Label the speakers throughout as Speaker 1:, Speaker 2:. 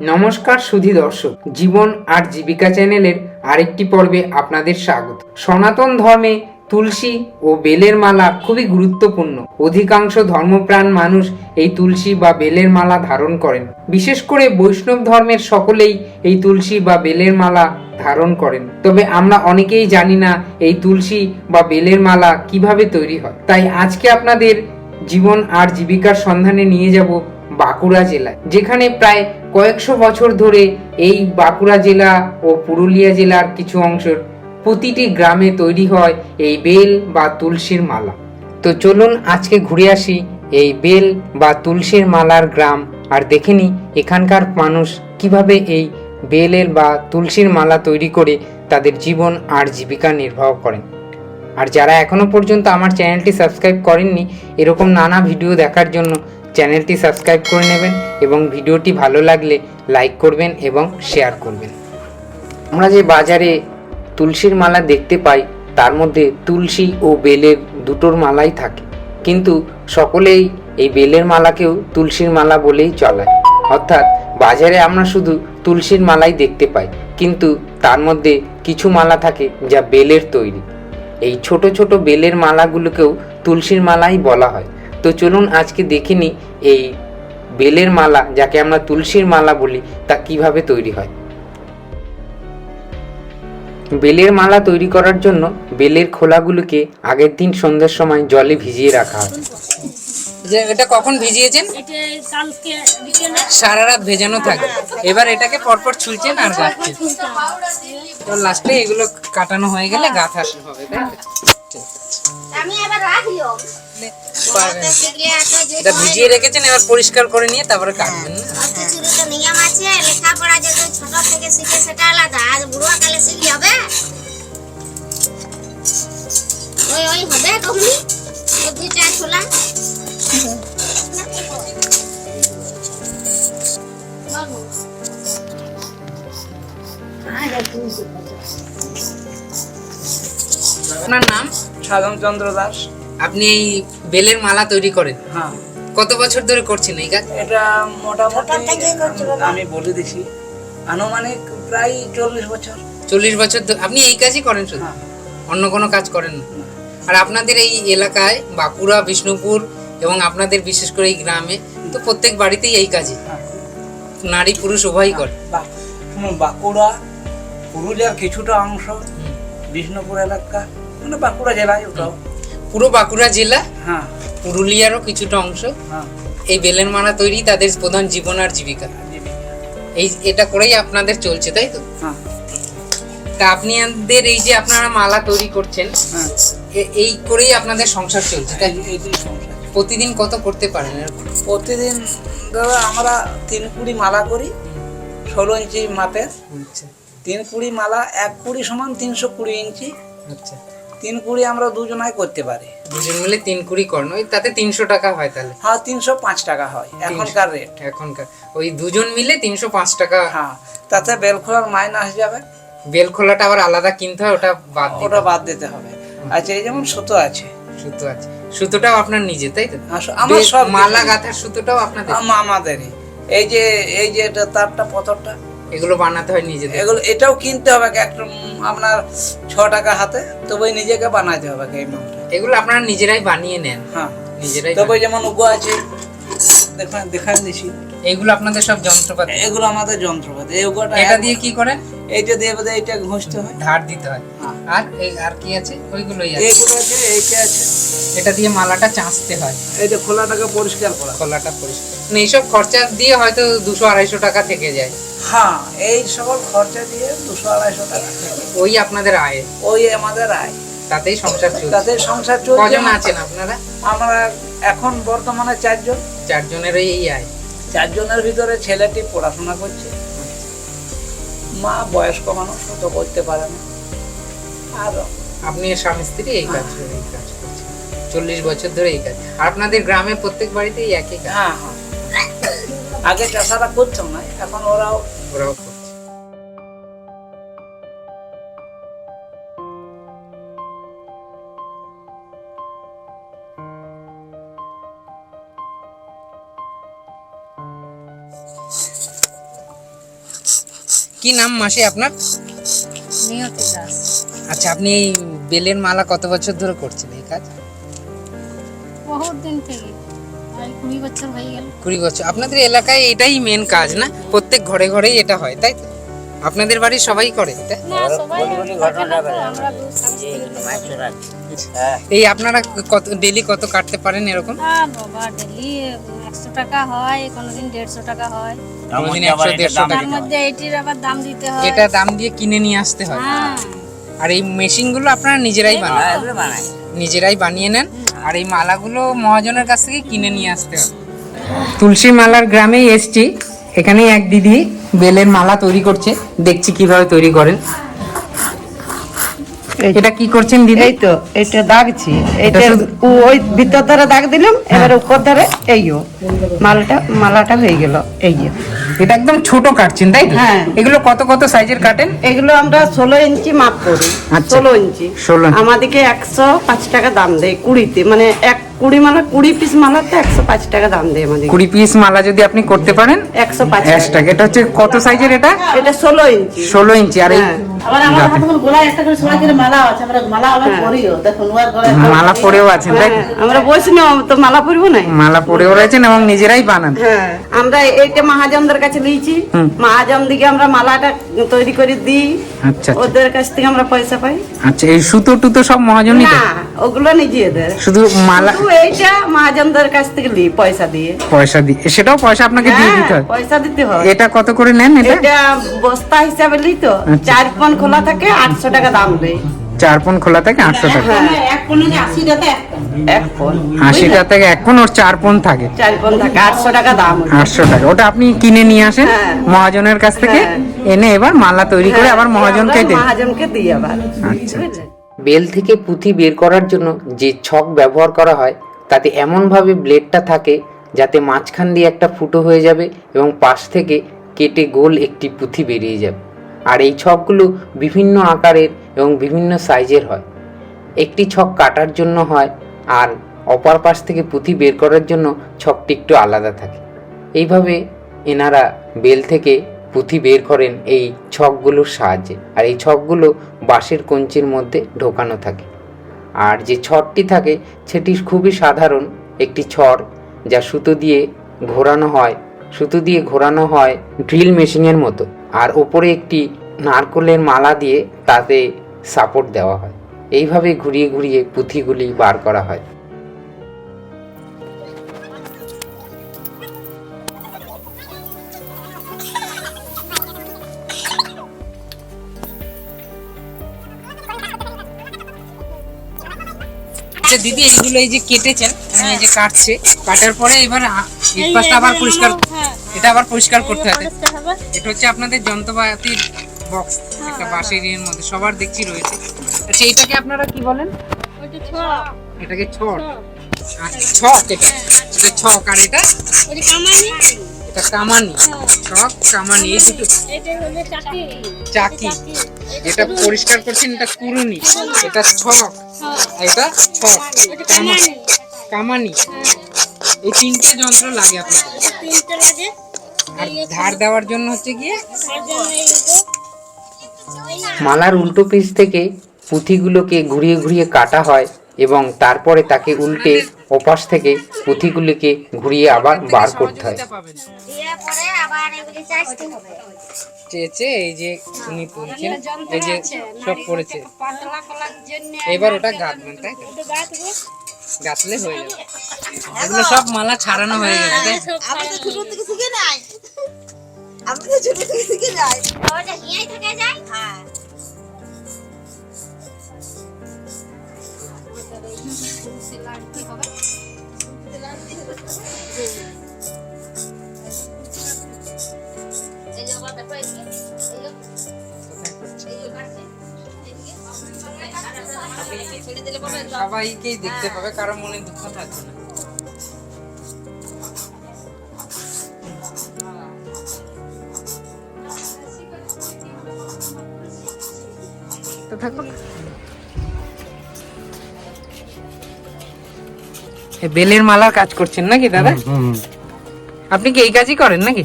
Speaker 1: নমস্কার সুধী দর্শক, জীবন আর জীবিকা চ্যানেলের আরেকটি পর্বে আপনাদের স্বাগত। সনাতন ধর্মে তুলসী ও বেলের মালা খুবই গুরুত্বপূর্ণ। অধিকাংশ ধর্মপ্রাণ মানুষ এই তুলসী বা বেলের মালা ধারণ করেন। বিশেষ করে বৈষ্ণব ধর্মের সকলেই এই তুলসী বা বেলের মালা ধারণ করেন। তবে আমরা অনেকেই জানি না এই তুলসী বা বেলের মালা কীভাবে তৈরি হয়। তাই আজকে আপনাদের জীবন আর জীবিকার সন্ধানে নিয়ে যাব বাঁকুড়া জেলায়, যেখানে প্রায় কয়েকশো বছর ধরে এই বাঁকুড়া জেলা ও পুরুলিয়া জেলার কিছু অংশের প্রতিটি গ্রামে তৈরি হয় এই বেল বা তুলসীর মালা। তো চলুন আজকে ঘুরে আসি এই বেল বা তুলসীর মালার গ্রাম আর দেখে নিই এখানকার মানুষ কীভাবে এই বেলের বা তুলসীর মালা তৈরি করে তাদের জীবন আর জীবিকা নির্বাহ করেন। আর যারা এখনও পর্যন্ত আমার চ্যানেলটি সাবস্ক্রাইব করেননি, এরকম নানা ভিডিও দেখার জন্য চ্যানেলটি সাবস্ক্রাইব করে নেবেন এবং ভিডিওটি ভালো লাগলে লাইক করবেন এবং শেয়ার করবেন। আমরা যে বাজারে তুলসীর মালা দেখতে পাই, তার মধ্যে তুলসী ও বেলের দুটোর মালাই থাকে। কিন্তু সকলেই এই বেলের মালাকেও তুলসীর মালা বলেই চলায় অর্থাৎ বাজারে আমরা শুধু তুলসীর মালাই দেখতে পাই, কিন্তু তার মধ্যে কিছু মালা থাকে যা বেলের তৈরি। এই ছোট ছোট বেলের মালাগুলোকেও তুলসীর মালাই বলা হয়। তো চলুন আজকে দেখে নিই এই বেলের মালা যাকে আমরা তুলসীর মালা বলি তা কীভাবে তৈরি হয়। বেলের মালা তৈরি করার জন্য বেলের খোলাগুলোকে আগের দিন সন্ধ্যার সময় জলে ভিজিয়ে রাখা হয়। এটা কখন ভিজিয়েছেন?
Speaker 2: এটা
Speaker 1: সারা রাত ভেজানো থাকে। এবার এটাকে পরপর ছুলছেন আর গাঁথছেন। তো লাস্টে এগুলো কাটানো হয়ে গেলে গাঁথা হবে তাই
Speaker 3: আমি এবার রাখিও
Speaker 1: পারবেন।
Speaker 3: যে
Speaker 1: এটা ভিজিয়ে রেখেছেন এবার পরিষ্কার করে নিয়ে তারপরে কাটবেন। না
Speaker 3: কিছুর তো নিয়ম আছে লেখাপড়া যেহেতু ছোট থেকে শিখে সেটা আলাদা আজ বুড়ো কালে শিখলি হবে? ওই ওই হবে কমনি বুদ্ধিটা ছোলা।
Speaker 1: আপনার নাম
Speaker 4: সাধনচন্দ্র দাস।
Speaker 1: আপনি এই বেলের মালা তৈরি করেন?
Speaker 4: হ্যাঁ।
Speaker 1: কত বছর ধরে করছেন এই কাজ?
Speaker 4: এটা মোটামুটি আমি বলে দিছি। আনুমানিক প্রায় চল্লিশ বছর।
Speaker 1: চল্লিশ বছর ধরে আপনি এই কাজই করেন শুধু?
Speaker 4: হ্যাঁ।
Speaker 1: অন্য কোনো কাজ করেন না? আর আপনাদের এই এলাকায় বাঁকুড়া বিষ্ণুপুর এবং আপনাদের বিশেষ করে এই গ্রামে তো প্রত্যেক বাড়িতেই এই কাজই।
Speaker 4: হ্যাঁ।
Speaker 1: নারী পুরুষ উভয়ই করে।
Speaker 4: বাঁকুড়া পুরুলিয়ার কিছুটা অংশ বিষ্ণুপুর এলাকা মানে বাঁকুড়া জেলায় ওটাও
Speaker 1: পুরো বাঁকুড়া জেলা
Speaker 4: হ্যাঁ।
Speaker 1: পুরুলিয়ারও কিছুটা অংশ।
Speaker 4: হ্যাঁ।
Speaker 1: এই বেলের মালা তৈরি তাদের প্রধান জীবন আর জীবিকা। এই এটা করেই আপনাদের চলছে তাই তো?
Speaker 4: হ্যাঁ।
Speaker 1: তা আপনাদের এই যে আপনারা মালা তৈরি করছেন
Speaker 4: হ্যাঁ।
Speaker 1: এই করেই আপনাদের সংসার চলছে তাই? প্রতিদিন কত করতে পারেন?
Speaker 4: প্রতিদিন দাদা আমরা তিন কুড়ি মালা করি ষোলো ইঞ্চি মাপের।
Speaker 1: আচ্ছা।
Speaker 4: তিন কুড়ি মালা এক কুড়ি সমান তিনশো কুড়ি ইঞ্চি।
Speaker 1: আচ্ছা।
Speaker 4: তিন কুড়ি আমরা দুজনাই করতে পারি।
Speaker 1: দুজন মিলে তিন কুড়ি করেন ওই তাতে তিনশো টাকা হয় তাহলে।
Speaker 4: হ্যাঁ তিনশো পাঁচ টাকা হয় এখনকার রেট
Speaker 1: এখনকার ওই দুজন মিলে তিনশো পাঁচ টাকা।
Speaker 4: হ্যাঁ তাতে বেলখোলার মাইনাস যাবে।
Speaker 1: বেল খোলাটা আবার আলাদা কিনতে হয় ওটা বাদ
Speaker 4: ওটা বাদ দিতে হবে। আচ্ছা এই যেমন সুতো আছে।
Speaker 1: সুতো আছে। সুতোটাও আপনার নিজে তাই তো?
Speaker 4: আমার সব
Speaker 1: মালা গাঁথার সুতোটাও আপনাদের?
Speaker 4: আম- আমাদেরই। এই যে এই যে এটা তারটা পথরটা
Speaker 1: এগুলো বানাতে হয় নিজেদের।
Speaker 4: এগুলো এটাও কিনতে হবে একটা আপনার ছ টাকা হাতে তবে নিজেকে বানাতে হবে এই
Speaker 1: এগুলো আপনারা নিজেরাই বানিয়ে নেন।
Speaker 4: হ্যাঁ।
Speaker 1: নিজেরাই
Speaker 4: তবে যেমন উগো আছে দেখেন দেখান দিছি
Speaker 1: এগুলো আপনাদের সব যন্ত্রপাতি।
Speaker 4: এগুলো আমাদের যন্ত্রপাতি। এই উগোটা
Speaker 1: এটা দিয়ে কি করেন
Speaker 4: এইটা দিয়ে বোধহয় এইটা ঘষতে হয়।
Speaker 1: ধার দিতে হয়।
Speaker 4: হ্যাঁ।
Speaker 1: আর এই আর কি আছে? ওইগুলোই আছে।
Speaker 4: এইগুলো আছে এইটা আছে।
Speaker 1: এটা দিয়ে মালাটা চাঁচতে হয়।
Speaker 4: এই যে খোলাটাকে পরিষ্কার করা।
Speaker 1: খোলাটা পরিষ্কার। মানে এইসব খরচা দিয়ে হয়তো দুশো আড়াইশো টাকা থেকে যায়।
Speaker 4: হ্যাঁ এই সকল খরচা দিয়ে দুশো আড়াইশো টাকা।
Speaker 1: ওই আপনাদের আয়।
Speaker 4: ওই আমাদের আয়।
Speaker 1: তাতেই সংসার চলছে।
Speaker 4: তাতে সংসার চলছে।
Speaker 1: কজন আছেন আপনারা?
Speaker 4: আমরা এখন বর্তমানে চারজন।
Speaker 1: চারজনেরই এই আয়।
Speaker 4: চারজনের ভিতরে ছেলেটি পড়াশোনা করছে। মা বয়স্ক মানুষ তো করতে পারে না। আর
Speaker 1: আপনি স্বামী স্ত্রী এই কাজ করে এই কাজ করছেন। চল্লিশ বছর ধরে এই কাজ। আর আপনাদের গ্রামে প্রত্যেক বাড়িতেই একই কাজ।
Speaker 4: হ্যাঁ হ্যাঁ। আগে চাষারা করতাম না এখন ওরাও
Speaker 1: ওরাও কি নাম মাসে আপনার?
Speaker 2: নিয়তি দাস।
Speaker 1: আচ্ছা আপনি এই বেলের মালা কত বছর ধরে করছেন এই কাজ?
Speaker 2: বহুত দিন থেকে। কুড়ি বছর হয়ে গেল।
Speaker 1: কুড়ি বছর। আপনাদের এলাকায় এটাই মেন কাজ না? প্রত্যেক ঘরে ঘরেই এটা হয় তাই তো? আপনাদের বাড়ির সবাই করে এটা?
Speaker 2: স্ত্রী
Speaker 1: এই আপনারা কত ডেলি কত কাটতে পারেন এরকম?
Speaker 2: হ্যাঁ বাবা ডেলি একশো টাকা হয় কোনোদিন দেড়শো টাকা হয়।
Speaker 1: কোনোদিন একশো দেড়শো টাকা।
Speaker 2: মধ্যে এইটির আবার দাম দিতে হয়।
Speaker 1: এটা দাম দিয়ে কিনে নিয়ে আসতে হয়।
Speaker 2: হ্যাঁ।
Speaker 1: আর এই মেশিনগুলো আপনারা নিজেরাই বানান। নিজেরাই বানিয়ে নেন। আর এই মালাগুলো মহাজনের কাছ থেকে কিনে নিয়ে আসতে হবে। তুলসী মালার গ্রামেই এসছি। এখানেই এক দিদি বেলের মালা তৈরি করছে। দেখছি কীভাবে তৈরি করেন। এটা কি করছেন দিদি?
Speaker 5: এই তো এটা দাগছি। এটা ওই ভিতর ধরে দাগ দিলাম এবার উপর ধরে এইও মালটা মালাটা হয়ে গেল এই
Speaker 1: এটা একদম ছোট কাটছেন তাই তো?
Speaker 5: হ্যাঁ।
Speaker 1: এগুলো কত কত সাইজের কাটেন?
Speaker 5: এগুলো আমরা ষোলো ইঞ্চি মাপ করি
Speaker 1: আচ্ছা।
Speaker 5: ষোলো ইঞ্চি।
Speaker 1: 16
Speaker 5: আমাদেরকে একশো পাঁচ টাকা দাম দেয় কুড়িতে মানে এক কুড়ি মালা কুড়ি পিস মালাতে একশো পাঁচ টাকা দাম দেয় আমাদের।
Speaker 1: কুড়ি পিস মালা যদি আপনি করতে পারেন
Speaker 5: একশো পাঁচ
Speaker 1: টাকা। এটা হচ্ছে কত সাইজের এটা?
Speaker 5: এটা ষোলো ইঞ্চি।
Speaker 1: ষোলো ইঞ্চি আর এই
Speaker 5: হ্যাঁ।
Speaker 6: সবাই করে মালা আছে আমরা মালা আবার পরিও
Speaker 1: মালা আছেন তাই?
Speaker 5: হ্যাঁ, আমরা বসিলাম তো মালা পরবো না?
Speaker 1: মালা পরেও রয়েছেন এবং নিজেরাই বানান।
Speaker 5: হ্যাঁ আমরা এইটা মহাজনদের কাছে নিয়েছি। মহাজন দিকে আমরা মালাটা তৈরি করে দিই।
Speaker 1: আচ্ছা আচ্ছা।
Speaker 5: ওদের কাছ থেকে আমরা পয়সা পাই।
Speaker 1: আচ্ছা এই সুতো টুতো সব মহাজনই
Speaker 5: না
Speaker 1: দেয়?
Speaker 5: ওগুলো নিজেদের।
Speaker 1: শুধু মালা
Speaker 5: এইটা মহাজনদের কাছ থেকে নিই পয়সা দিয়ে।
Speaker 1: পয়সা দিয়ে। সেটাও পয়সা আপনাকে দিয়ে দিতে
Speaker 5: হ্যাঁ,
Speaker 1: হয়
Speaker 5: পয়সা দিতে হয়।
Speaker 1: এটা কত করে নেন এটা?
Speaker 5: এটা বস্তা হিসাবে তো
Speaker 1: আচ্ছা।
Speaker 5: চার পন খোলা থাকে আটশো টাকা দাম দেয়।
Speaker 1: চার পন খোলা থাকে আটশো টাকা।
Speaker 5: হ্যাঁ।
Speaker 6: এক পনেরো আশি টাকা এক পন।
Speaker 5: এক পন
Speaker 1: থেকে এক পন ওর চার পন থাকে।
Speaker 5: চার পন থাকে আটশো টাকা দাম। ওটা।
Speaker 1: টাকা। আপনি কিনে নিয়ে আসেন
Speaker 5: হ্যাঁ।
Speaker 1: মহাজনের কাছ থেকে
Speaker 5: হ্যাঁ।
Speaker 1: এনে এবার মালা তৈরি করে আবার মহাজনকে দেন।
Speaker 5: মহাজনকে দিই আবার।
Speaker 1: আচ্ছা। বেল থেকে পুঁথি বের করার জন্য যে ছক ব্যবহার করা হয়, তাতে এমনভাবে ব্লেডটা থাকে যাতে মাঝখান দিয়ে একটা ফুটো হয়ে যাবে এবং পাশ থেকে কেটে গোল একটি পুঁথি বেরিয়ে যাবে। আর এই ছকগুলো বিভিন্ন আকারের এবং বিভিন্ন সাইজের হয়। একটি ছক কাটার জন্য হয় আর অপার পাশ থেকে পুঁথি বের করার জন্য ছকটি একটু আলাদা থাকে। এইভাবে এনারা বেল থেকে পুঁথি বের করেন এই ছকগুলোর সাহায্যে। আর এই ছকগুলো বাঁশের কঞ্চির মধ্যে ঢোকানো থাকে। আর যে ছড়টি থাকে, সেটি খুবই সাধারণ একটি ছড় যা সুতো দিয়ে ঘোরানো হয়। সুতো দিয়ে ঘোরানো হয় ড্রিল মেশিনের মতো। আর ওপরে একটি নারকোলের মালা দিয়ে তাতে সাপোর্ট দেওয়া হয়। এইভাবে ঘুরিয়ে ঘুরিয়ে পুঁথিগুলি বার করা হয়। আচ্ছা দিদি এইগুলো এই যে কেটেছেন এই যে কাটছে কাটার পরে এবার এই পাশটা আবার পরিষ্কার
Speaker 2: হ্যাঁ
Speaker 1: এটা আবার পরিষ্কার করতে হবে। এটা হচ্ছে আপনাদের যন্ত্রপাতির বক্স একটা বাঁশের এর মধ্যে সবার দেখছি রয়েছে। আচ্ছা এটাকে আপনারা কি বলেন? এটাকে ছট ছক। এটা। এটা ছক আর এটা
Speaker 2: কামানি?
Speaker 1: এটা কামানি। ছক কামানি এই দুটো
Speaker 2: চাকি।
Speaker 1: যেটা পরিষ্কার করছেন এটা কুরুনি এটা ছক। এটা ছক।
Speaker 2: কামানি।
Speaker 1: এই তিনটে যন্ত্র লাগে আপনাদের।
Speaker 2: এটা তিনটে লাগে
Speaker 1: আর ধার দেওয়ার জন্য হচ্ছে গিয়ে মালার উল্টো পিস থেকে পুঁথিগুলোকে ঘুরিয়ে ঘুরিয়ে কাটা হয় এবং তারপরে তাকে উল্টে ওপাশ থেকে পুঁথিগুলিকে ঘুরিয়ে আবার বার করতে হয়
Speaker 3: দিয়ে পরে আবার এগুলি চাষতে হবে
Speaker 1: চেয়েছে এই যে উনি তুলছেন এই যে সব করেছে
Speaker 2: পাতলা করার জন্য
Speaker 1: এবার ওটা গাঁথবেন তাই তো? গাঁথলে হয়ে যাবে এগুলো সব মালা ছাড়ানো হয়ে গেছে তাই তো?
Speaker 2: সব ছাড়ানো।
Speaker 3: ওটা হিয়াই থেকে যায় হ্যাঁ
Speaker 1: সবাইকেই দেখতে পাবে কারও মনে দুঃখ থাকবে না। বেলের মালার কাজ করছেন নাকি দাদা? আপনি কি এই কাজই করেন নাকি?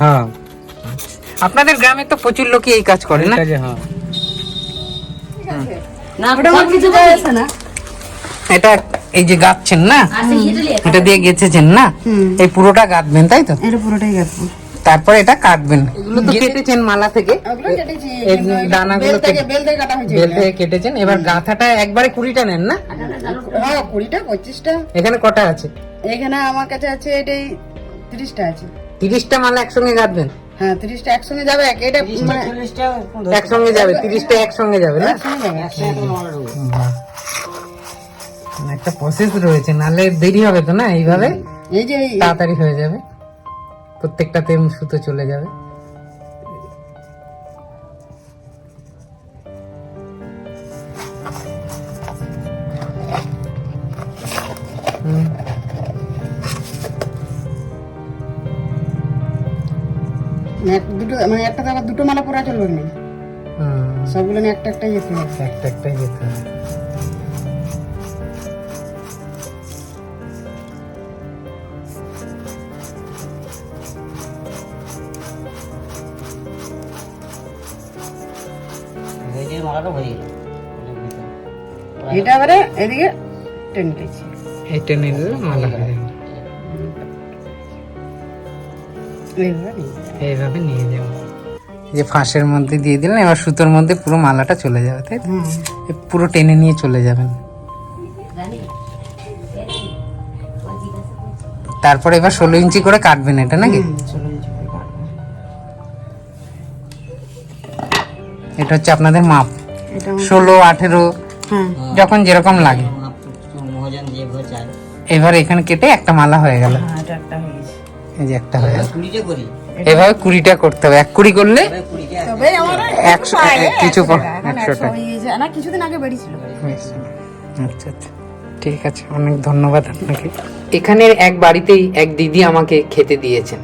Speaker 7: হ্যাঁ।
Speaker 1: আপনাদের গ্রামে তো প্রচুর লোকই এই কাজ করে না? এটা এই যে গাচ্ছেন না? এটা দিয়ে গেছেছেন না? এই পুরোটা গাঁথবেন তাই তো?
Speaker 8: এটা পুরোটাই গাছবো
Speaker 1: তারপর এটা কাটবেন। এগুলো তো কেটেছেন মালা থেকে। দানাগুলো
Speaker 8: বেল থেকে কাটা হয়েছে।
Speaker 1: বেল থেকে কেটেছেন। এবার গাঁথাটা একবারে কুড়িটা নেন না?
Speaker 8: হ্যাঁ কুড়িটা পঁচিশটা।
Speaker 1: এখানে কটা আছে?
Speaker 8: এখানে আমার কাছে আছে এটাই তিরিশটা আছে।
Speaker 1: তিরিশটা মালা একসঙ্গে গাঁথবেন?
Speaker 8: হ্যাঁ তিরিশটা একসঙ্গে যাবে এক- এটা মানে
Speaker 1: একসঙ্গে যাবে তিরিশটা একসঙ্গে যাবে না? মানে একটা প্রসেস রয়েছে নালে দেরি হবে তো না এইভাবে?
Speaker 8: এই যে এই-
Speaker 1: তাড়াতাড়ি হয়ে যাবে। প্রত্যেকটাতে সুতো চলে যাবে।
Speaker 8: দুটো মানে একটা আবার দুটো মালা পরা চলবে না সবগুলো একটা একটা যেতে হবে
Speaker 1: একটা একটাই যেতে হবে
Speaker 7: হয়ে গেল।
Speaker 8: এটা আবার এদিকে টেনে দিয়েছি
Speaker 1: এই টেনে নিলে মালা হয়ে যাবে।
Speaker 8: এইভাবে নিয়ে যাবে।
Speaker 1: এইভাবে নিয়ে যাব। যে ফাঁসের মধ্যে দিয়ে দিলেন এবার সুতোর মধ্যে পুরো মালাটা চলে যাবে তাই তো? পুরো টেনে নিয়ে চলে যাবেন। তারপরে এবার ষোলো ইঞ্চি করে কাটবেন এটা নাকি? এটা হচ্ছে আপনাদের মাপ। ষোলো আঠেরো
Speaker 8: হ্যাঁ।
Speaker 1: যখন যেরকম লাগে। এবার এখানে কেটে একটা মালা হয়ে গেল।
Speaker 8: হ্যাঁ, একটা হয়ে
Speaker 1: এই যে একটা হয়ে গেল। এভাবে কুড়িটা করতে হবে। এক কুড়ি করলে একশো কিছু একশোটা
Speaker 8: কিছুদিন আগে বেরিয়েছিল।
Speaker 1: আচ্ছা আচ্ছা। ঠিক আছে অনেক ধন্যবাদ আপনাকে। এখানের এক বাড়িতেই এক দিদি আমাকে খেতে দিয়েছেন।